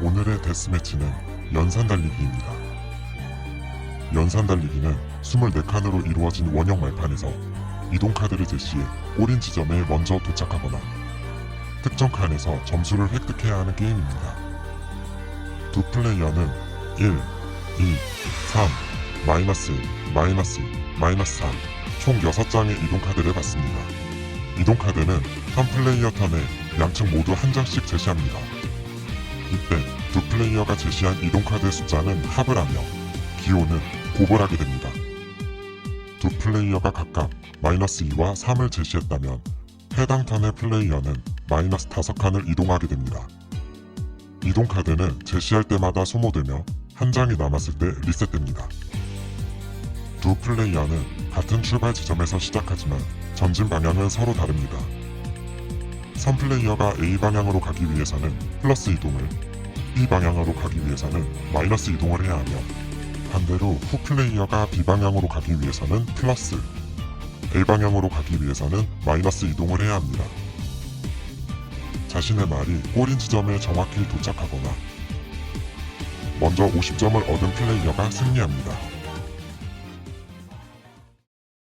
오늘의 데스매치는 연산 달리기입니다. 연산 달리기는 24칸으로 이루어진 원형 말판에서 이동 카드를 제시해 꼬린 지점에 먼저 도착하거나 특정 칸에서 점수를 획득해야 하는 게임입니다. 두 플레이어는 1, 2, 3, 마이너스, 마이너스, 마이너스 3, 총 6장의 이동 카드를 받습니다. 이동 카드는 한 플레이어 턴에 양측 모두 한 장씩 제시합니다. 이때 두 플레이어가 제시한 이동 카드의 숫자는 합을 하며 기호는 곱을 하게 됩니다. 두 플레이어가 각각 마이너스 2와 3을 제시했다면 해당 턴의 플레이어는 마이너스 5칸을 이동하게 됩니다. 이동 카드는 제시할 때마다 소모되며 한 장이 남았을 때 리셋됩니다. 두 플레이어는 같은 출발 지점에서 시작하지만 전진 방향은 서로 다릅니다. 선 플레이어가 A 방향으로 가기 위해서는 플러스 이동을, B 방향으로 가기 위해서는 마이너스 이동을 해야 하며 반대로 후 플레이어가 B 방향으로 가기 위해서는 플러스, A 방향으로 가기 위해서는 마이너스 이동을 해야 합니다. 자신의 말이 꼬린 지점에 정확히 도착하거나 먼저 50점을 얻은 플레이어가 승리합니다.